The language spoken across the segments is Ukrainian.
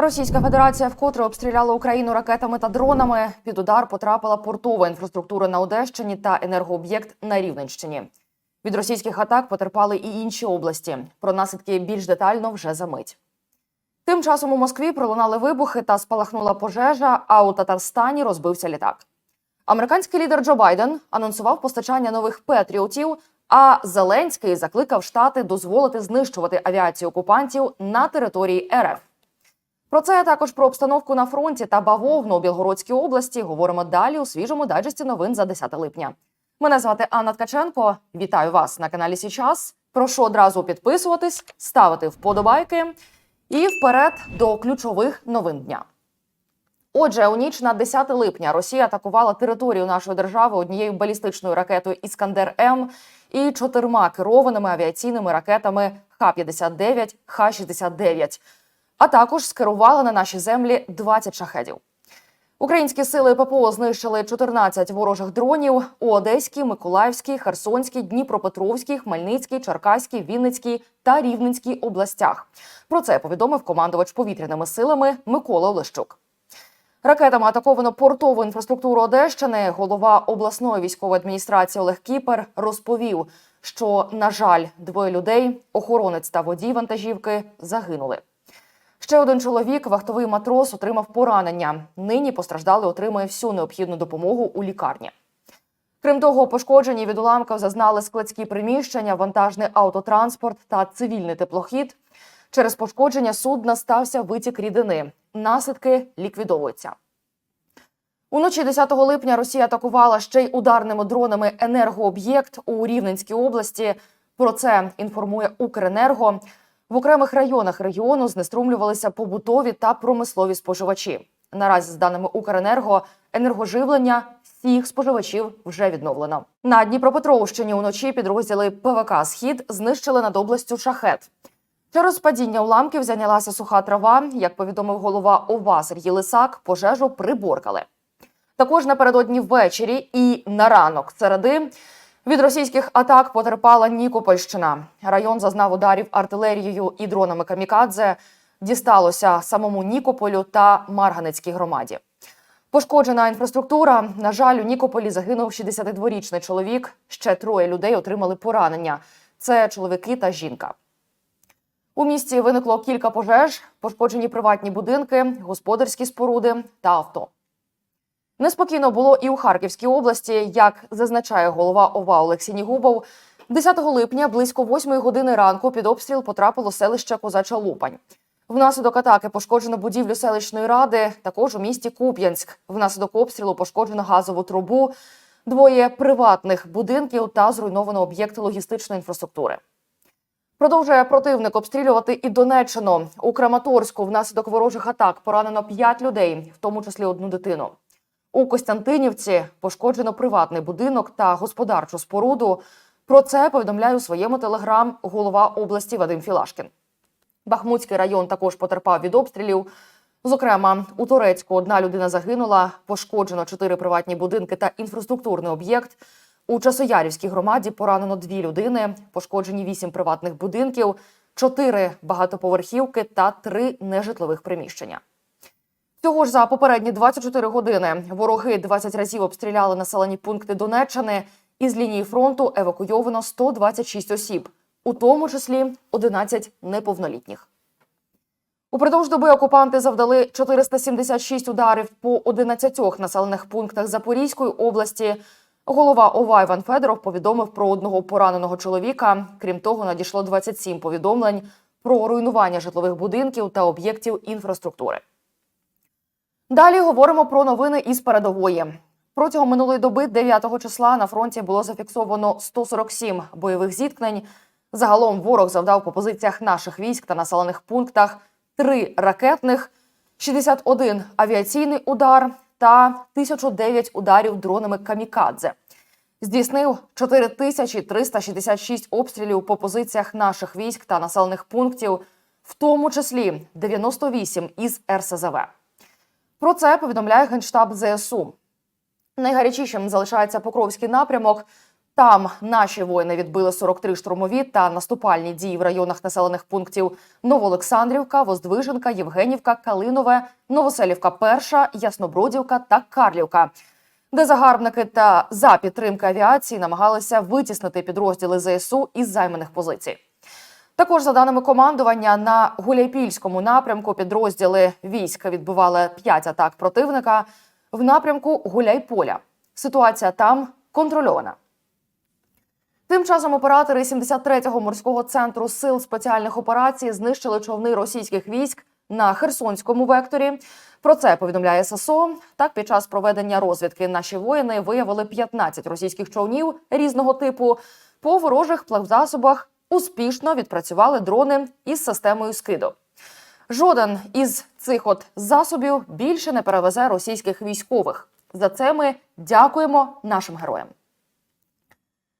Російська Федерація вкотре обстріляла Україну ракетами та дронами. Під удар потрапила портова інфраструктура на Одещині та енергооб'єкт на Рівненщині. Від російських атак потерпали і інші області. Про наслідки більш детально вже за мить. Тим часом у Москві пролунали вибухи та спалахнула пожежа, а у Татарстані розбився літак. Американський лідер Джо Байден анонсував постачання нових петріотів. А Зеленський закликав штати дозволити знищувати авіацію окупантів на території РФ. Про це а також про обстановку на фронті та бавовну у Білгородській області говоримо далі у свіжому дайджесті новин за 10 липня. Мене звати Анна Ткаченко. Вітаю вас на каналі Січас. Прошу одразу підписуватись, ставити вподобайки і вперед до ключових новин дня. Отже, у ніч на 10 липня Росія атакувала територію нашої держави однією балістичною ракетою Іскандер М і чотирма керованими авіаційними ракетами Х-59, Х-69, а також скерувала на наші землі 20 шахедів. Українські сили ППО знищили 14 ворожих дронів у Одеській, Миколаївській, Херсонській, Дніпропетровській, Хмельницькій, Черкаській, Вінницькій та Рівненській областях. Про це повідомив командувач повітряними силами Микола Олещук. Ракетами атаковано портову інфраструктуру Одещини. Голова обласної військової адміністрації Олег Кіпер розповів, що, на жаль, двоє людей, охоронець та водій вантажівки, загинули. Ще один чоловік, вахтовий матрос, отримав поранення. Нині постраждалий отримує всю необхідну допомогу у лікарні. Крім того, пошкоджені від уламків зазнали складські приміщення, вантажний автотранспорт та цивільний теплохід. Через пошкодження судна стався витік рідини. Наслідки ліквідовуються. Уночі 10 липня Росія атакувала ще й ударними дронами енергооб'єкт у Рівненській області. Про це інформує Укренерго. В окремих районах регіону знеструмлювалися побутові та промислові споживачі. Наразі, з даними Укренерго, енергоживлення всіх споживачів вже відновлено. На Дніпропетровщині уночі підрозділи ПВК Схід знищили над областю шахет. Через падіння уламків зайнялася суха трава. Як повідомив голова ОВА Сергій Лисак, пожежу приборкали. Також напередодні ввечері і на ранок середи від російських атак потерпала Нікопольщина. Район зазнав ударів артилерією і дронами камікадзе. Дісталося самому Нікополю та Марганецькій громаді. Пошкоджена інфраструктура. На жаль, у Нікополі загинув 62-річний чоловік. Ще троє людей отримали поранення. Це чоловіки та жінка. У місті виникло кілька пожеж, пошкоджені приватні будинки, господарські споруди та авто. Неспокійно було і у Харківській області, як зазначає голова ОВА Олексій Нігубов. 10 липня близько 8 години ранку під обстріл потрапило селище Козача Лупань. Внаслідок атаки пошкоджено будівлю селищної ради. Також у місті Куп'янськ. Внаслідок обстрілу пошкоджено газову трубу, двоє приватних будинків та зруйновано об'єкти логістичної інфраструктури. Продовжує противник обстрілювати і Донеччину. У Краматорську внаслідок ворожих атак поранено 5 людей, в тому числі одну дитину. У Костянтинівці пошкоджено приватний будинок та господарчу споруду. Про це повідомляє у своєму телеграм голова області Вадим Філашкін. Бахмутський район також потерпав від обстрілів. Зокрема, у Турецьку одна людина загинула, пошкоджено чотири приватні будинки та інфраструктурний об'єкт. У Часоярівській громаді поранено дві людини, пошкоджені вісім приватних будинків, чотири багатоповерхівки та три нежитлових приміщення. Цього ж за попередні 24 години вороги 20 разів обстріляли населені пункти Донеччини. Із лінії фронту евакуйовано 126 осіб, у тому числі 11 неповнолітніх. Упродовж доби окупанти завдали 476 ударів по 11 населених пунктах Запорізької області. Голова ОВА Іван Федоров повідомив про одного пораненого чоловіка. Крім того, надійшло 27 повідомлень про руйнування житлових будинків та об'єктів інфраструктури. Далі говоримо про новини із передової. Протягом минулої доби, 9 числа, на фронті було зафіксовано 147 бойових зіткнень. Загалом ворог завдав по позиціях наших військ та населених пунктах 3 ракетних, 61 авіаційний удар та 1009 ударів дронами камікадзе. Здійснив 4366 обстрілів по позиціях наших військ та населених пунктів, в тому числі 98 із РСЗВ. Про це повідомляє генштаб ЗСУ. Найгарячішим залишається Покровський напрямок. Там наші воїни відбили 43 штурмові та наступальні дії в районах населених пунктів Новоолександрівка, Воздвиженка, Євгенівка, Калинове, Новоселівка, Перша, Яснобродівка та Карлівка, де загарбники та за підтримки авіації намагалися витіснити підрозділи ЗСУ із займаних позицій. Також, за даними командування, на Гуляйпільському напрямку підрозділи війська відбивали 5 атак противника в напрямку Гуляйполя. Ситуація там контрольована. Тим часом оператори 73-го морського центру сил спеціальних операцій знищили човни російських військ на Херсонському векторі. Про це повідомляє ССО. Так, під час проведення розвідки наші воїни виявили 15 російських човнів різного типу. По ворожих плавзасобах успішно відпрацювали дрони із системою скиду. Жоден із цих от засобів більше не перевезе російських військових. За це ми дякуємо нашим героям.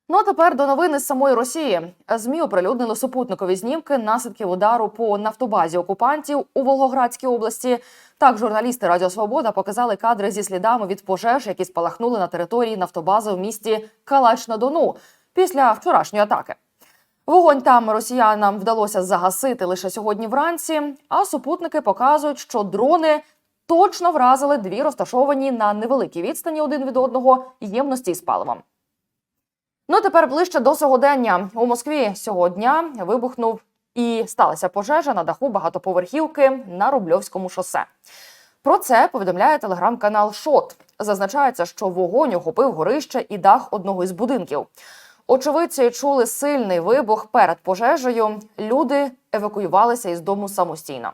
Ну а тепер до новини з самої Росії. ЗМІ оприлюднили супутникові знімки наслідків удару по нафтобазі окупантів у Волгоградській області. Так, журналісти Радіо Свобода показали кадри зі слідами від пожеж, які спалахнули на території нафтобази в місті Калач на Дону після вчорашньої атаки. Вогонь там росіянам вдалося загасити лише сьогодні вранці. А супутники показують, що дрони точно вразили дві розташовані на невеликій відстані один від одного ємності з паливом. Ну тепер ближче до сьогодення. У Москві цього дня вибухнув і сталася пожежа на даху багатоповерхівки на Рубльовському шосе. Про це повідомляє телеграм-канал Шот. Зазначається, що вогонь охопив горище і дах одного із будинків. Очевидці чули сильний вибух перед пожежею. Люди евакуювалися із дому самостійно.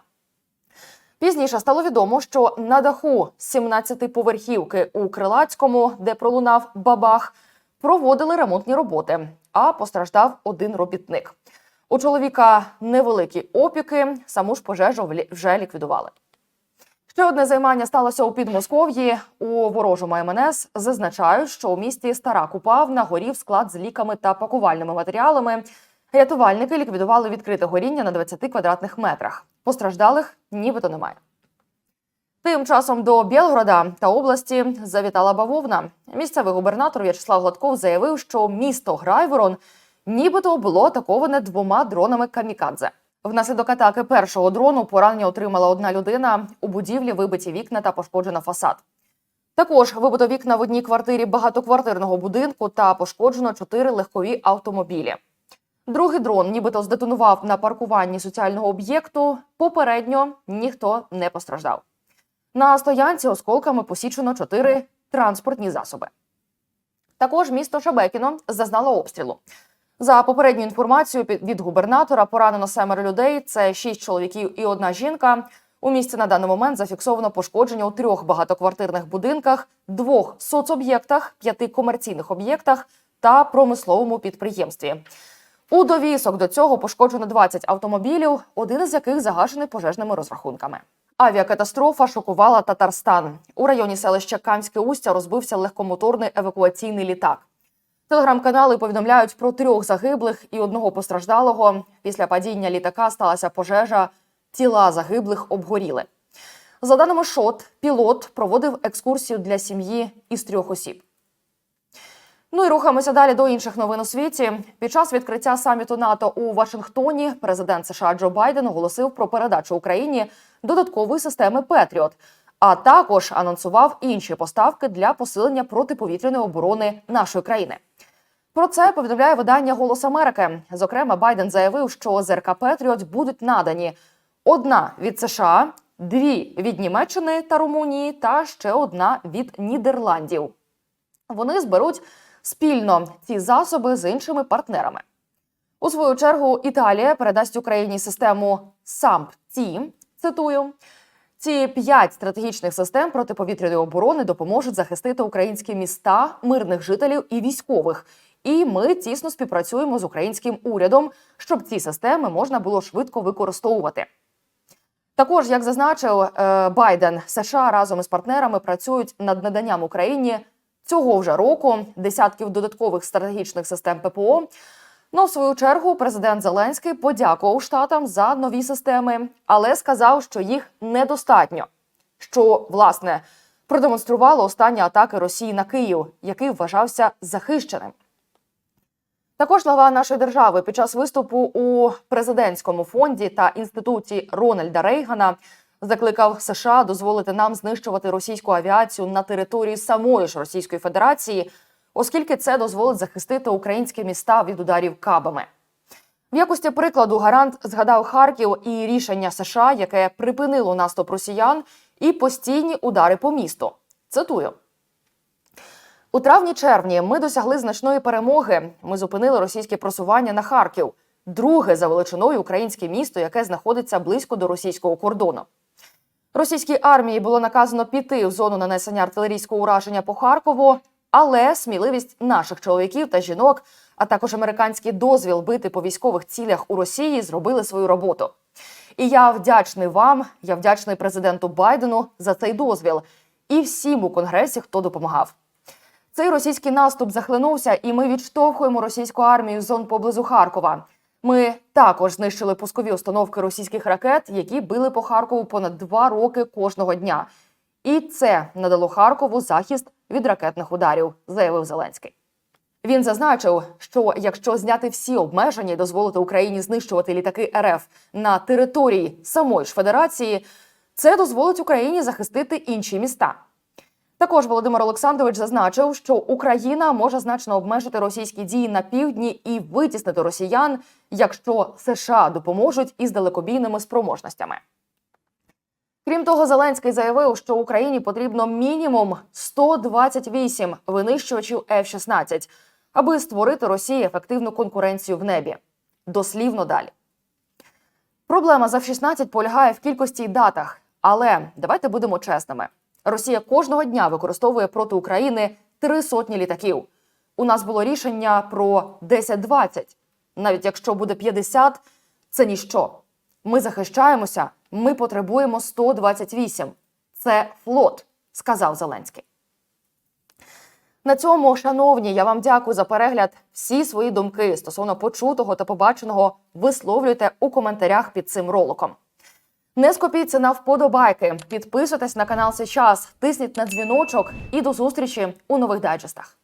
Пізніше стало відомо, що на даху 17-поверхівки у Крилацькому, де пролунав бабах, проводили ремонтні роботи, а постраждав один робітник. У чоловіка невеликі опіки, саму ж пожежу вже ліквідували. Ще одне займання сталося у Підмосков'ї. У ворожому МНС зазначають, що у місті Стара Купавна горів склад з ліками та пакувальними матеріалами. Рятувальники ліквідували відкрите горіння на 20 квадратних метрах. Постраждалих нібито немає. Тим часом до Білгорода та області завітала бавовна. Місцевий губернатор В'ячеслав Гладков заявив, що місто Грайворон нібито було атаковане двома дронами камікадзе. Внаслідок атаки першого дрону поранення отримала одна людина. У будівлі вибиті вікна та пошкоджено фасад. Також вибито вікна в одній квартирі багатоквартирного будинку та пошкоджено чотири легкові автомобілі. Другий дрон нібито здетонував на паркуванні соціального об'єкту. Попередньо ніхто не постраждав. На стоянці осколками посічено чотири транспортні засоби. Також місто Шебекіно зазнало обстрілу. За попередньою інформацією від губернатора поранено семеро людей. Це шість чоловіків і одна жінка. У місті на даний момент зафіксовано пошкодження у трьох багатоквартирних будинках, двох соцоб'єктах, п'яти комерційних об'єктах та промисловому підприємстві. У довісок до цього пошкоджено 20 автомобілів, один із яких загашений пожежними розрахунками. Авіакатастрофа шокувала Татарстан. У районі селища Камське Устя розбився легкомоторний евакуаційний літак. Телеграм-канали повідомляють про трьох загиблих і одного постраждалого. Після падіння літака сталася пожежа. Тіла загиблих обгоріли. За даними ШОТ, пілот проводив екскурсію для сім'ї із трьох осіб. Ну і рухаємося далі до інших новин у світі. Під час відкриття саміту НАТО у Вашингтоні президент США Джо Байден оголосив про передачу Україні додаткової системи Петріот, а також анонсував інші поставки для посилення протиповітряної оборони нашої країни. Про це повідомляє видання Голос Америки. Зокрема, Байден заявив, що ЗРК Петріот будуть надані одна від США, дві від Німеччини та Румунії, та ще одна від Нідерландів. Вони зберуть спільно ці засоби з іншими партнерами. У свою чергу Італія передасть Україні систему САМП-Ті. Цитую. Ці п'ять стратегічних систем протиповітряної оборони допоможуть захистити українські міста, мирних жителів і військових. І ми тісно співпрацюємо з українським урядом, щоб ці системи можна було швидко використовувати. Також, як зазначив е, Байден, США разом із партнерами працюють над наданням Україні цього вже року десятків додаткових стратегічних систем ППО. Ну, в свою чергу, президент Зеленський подякував штатам за нові системи, але сказав, що їх недостатньо. Що власне продемонструвало останні атаки Росії на Київ, який вважався захищеним. Також глава нашої держави під час виступу у президентському фонді та інституті Рональда Рейгана закликав США дозволити нам знищувати російську авіацію на території самої ж Російської Федерації, оскільки це дозволить захистити українські міста від ударів кабами. В якості прикладу гарант згадав Харків і рішення США, яке припинило наступ росіян і постійні удари по місту. Цитую. У травні-червні ми досягли значної перемоги. Ми зупинили російське просування на Харків, друге за величиною українське місто, яке знаходиться близько до російського кордону. Російській армії було наказано піти в зону нанесення артилерійського ураження по Харкову, але сміливість наших чоловіків та жінок, а також американський дозвіл бити по військових цілях у Росії зробили свою роботу. І я вдячний вам, я вдячний президенту Байдену за цей дозвіл і всім у конгресі, хто допомагав. Цей російський наступ захлинувся, і ми відштовхуємо російську армію з зон поблизу Харкова. Ми також знищили пускові установки російських ракет, які били по Харкову понад два роки кожного дня. І це надало Харкову захист від ракетних ударів, заявив Зеленський. Він зазначив, що якщо зняти всі обмеження і дозволити Україні знищувати літаки РФ на території самої ж Федерації, це дозволить Україні захистити інші міста. Також Володимир Олександрович зазначив, що Україна може значно обмежити російські дії на півдні і витіснити росіян, якщо США допоможуть із далекобійними спроможностями. Крім того, Зеленський заявив, що Україні потрібно мінімум 128 винищувачів F-16, аби створити Росії ефективну конкуренцію в небі. Дослівно далі. Проблема з F-16 полягає в кількості й датах. Але давайте будемо чесними: Росія кожного дня використовує проти України три сотні літаків. У нас було рішення про 10-20. Навіть якщо буде 50, це ніщо. Ми захищаємося, ми потребуємо 128. Це флот, сказав Зеленський. На цьому, шановні, я вам дякую за перегляд. Всі свої думки стосовно почутого та побаченого висловлюйте у коментарях під цим роликом. Не скупіться на вподобайки, підписуйтесь на канал сейчас, тисніть на дзвіночок. І до зустрічі у нових дайджестах.